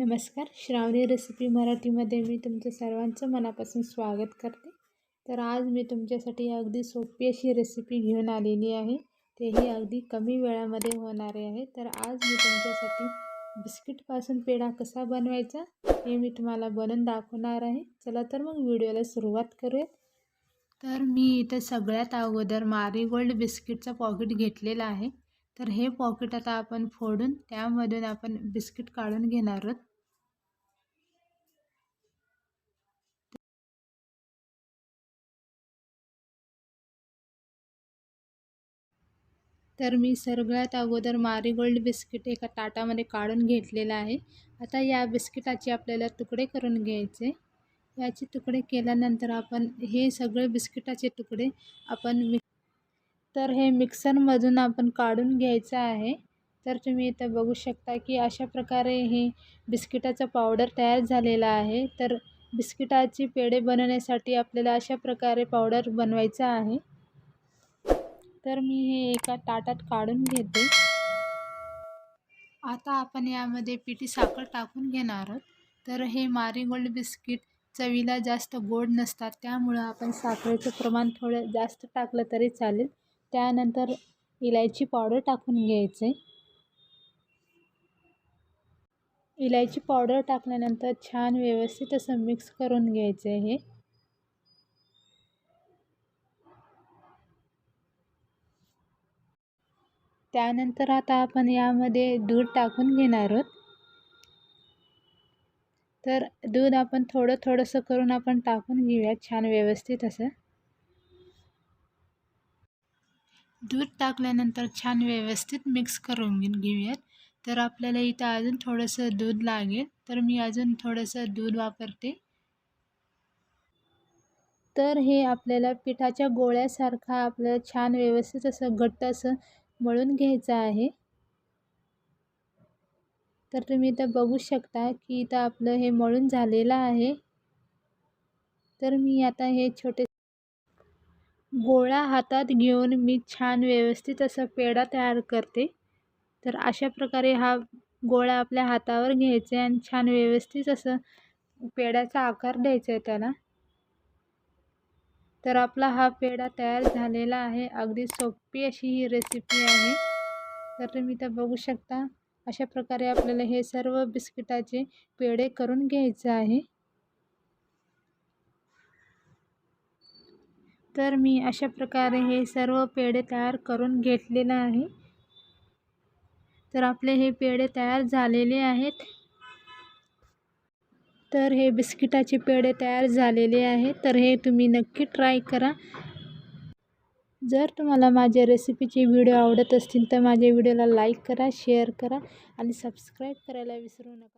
नमस्कार. श्रावणी रेसिपी मराठीमध्ये मी तुमचं सर्वांचं मनापासून स्वागत करते. तर आज मी तुमच्यासाठी अगदी सोपी अशी रेसिपी घेऊन आलेली आहे. तेही अगदी कमी वेळामध्ये होणारे आहे. तर आज मी तुमच्यासाठी बिस्किटपासून पेढा कसा बनवायचा हे मी तुम्हाला बनवून दाखवणार आहे. चला तर मग व्हिडिओला सुरुवात करूयात. तर मी इथं सगळ्यात अगोदर मारीगोल्ड बिस्किटचं पॉकेट घेतलेलं आहे. तर हे पॉकेट आता आपण फोडून त्यामधून आपण बिस्किट काढून घेणार आहोत. तर मी सगळ्यात अगोदर मारीगोल्ड बिस्किट एका ताटामध्ये काढून घेतलेलं आहे. आता या बिस्किटाचे आपल्याला तुकडे करून घ्यायचे. याचे तुकडे केल्यानंतर आपण हे सगळे बिस्किटाचे तुकडे आपण मिक तर हे मिक्सरमधून आपण काढून घ्यायचं आहे. तर तुम्ही इथं बघू शकता की अशा प्रकारे हे बिस्किटाचं पावडर तयार झालेला आहे. तर बिस्किटाची पेढे बनवण्यासाठी आपल्याला अशा प्रकारे पावडर बनवायचा आहे. तर मी हे एका ताटात काढून घेते. आता आपण यामध्ये पिठी साखर टाकून घेणार आहोत. तर हे मारीगोल्ड बिस्किट चवीला जास्त गोड नसतात त्यामुळं आपण साखरेचं प्रमाण थोडं जास्त टाकलं तरी चालेल. त्यानंतर इलायची पावडर टाकून घ्यायचे. इलायची पावडर टाकल्यानंतर छान व्यवस्थित असं मिक्स करून घ्यायचं हे. त्यानंतर आता आपण यामध्ये दूध टाकून घेणार आहोत. तर दूध आपण थोडं थोडंसं करून आपण टाकून घेऊया छान व्यवस्थित असं. दूध टाकल्यानंतर छान व्यवस्थित मिक्स करून घेऊयात. तर आपल्याला इथं अजून थोडंसं दूध लागेल. तर मी अजून थोडंसं दूध वापरते. तर हे आपल्याला पिठाच्या गोळ्यासारखा आपल्याला छान व्यवस्थित असं घट्ट असं मळून घ्यायचं आहे. तर तुम्ही इथं बघू शकता की इथं आपलं हे मळून झालेलं आहे. तर मी आता हे छोटे गोळा हातात घेऊन मी छान व्यवस्थित असं पेढा तयार करते. तर अशा प्रकारे हा गोळा आपल्या हातावर घ्यायचा आहे आणि छान व्यवस्थित असं पेढ्याचा आकार द्यायचा आहे त्याला. तर आपला हा पेढा तयार झालेला आहे. अगदी सोपी अशी ही रेसिपी आहे. तर तुम्ही तर बघू शकता अशा प्रकारे आपल्याला हे सर्व बिस्किटाचे पेढे करून घ्यायचं आहे. तर मी अशा प्रकारे हे सर्व पेढे तयार करून घेतलेलं आहे. तर आपले हे पेढे तयार झालेले आहेत. तर हे बिस्किटाचे पेढे तयार झालेले आहे तर हे तुम्ही नक्की ट्राय करा. जर तुम्हाला माझ्या रेसिपीचे व्हिडिओ आवडत असतील तर माझ्या व्हिडिओला लाईक करा शेअर करा आणि सबस्क्राईब करायला विसरू नका.